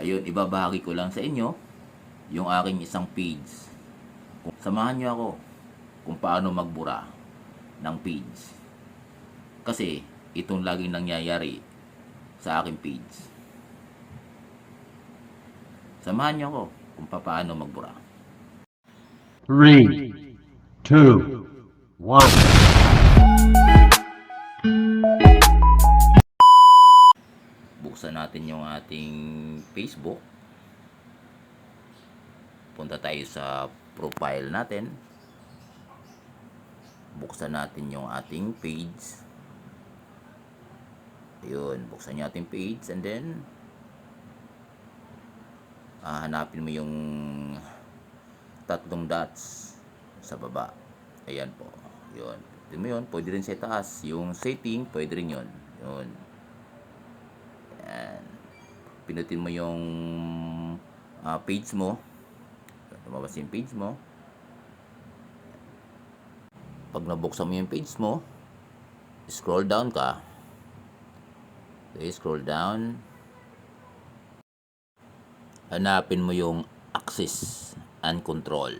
ayun, ibabahagi ko lang sa inyo yung aking isang page. Samahan nyo ako kung paano magbura ng page. Kasi itong laging nangyayari sa aking page. Samahan nyo ako kung paano magbura. Three, two, one. buksan natin yung ating Facebook. Punta tayo sa profile natin. Buksan natin yung ating page. Ayun, buksan nyo ating page and then ah, hanapin mo yung tatlong dots sa baba. Ayan po. Yun. Pwede mo yun. Pwede rin sa taas. Yung setting, pwede rin yun. Yun. Pinutin mo yung ah, page mo. Lumabas yung page mo. Pag nabuksan mo yung page mo, scroll down ka. Okay, scroll down. Hanapin mo yung access and control.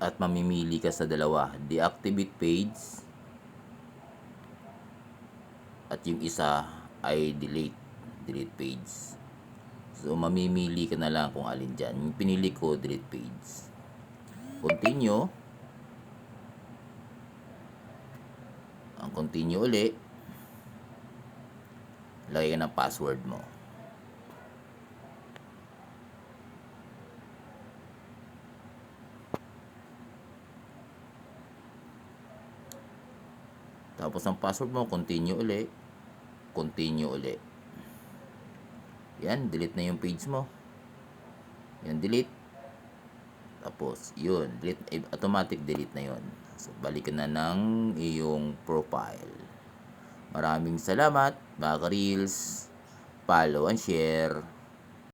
at mamimili ka sa dalawa. Deactivate page at yung isa ay delete. Delete page. So, mamimili ka na lang kung alin dyan. Yung pinili ko, delete page. Continue. Ang continue uli. Lagay ka ng password mo. Tapos ang password mo, continue uli. Continue uli. Yan, delete na yung page mo. Yan, delete. Tapos, yun, delete, eh, automatic delete na yun. So, balikan na ng iyong profile. Maraming salamat, mga ka-reels. Follow and share.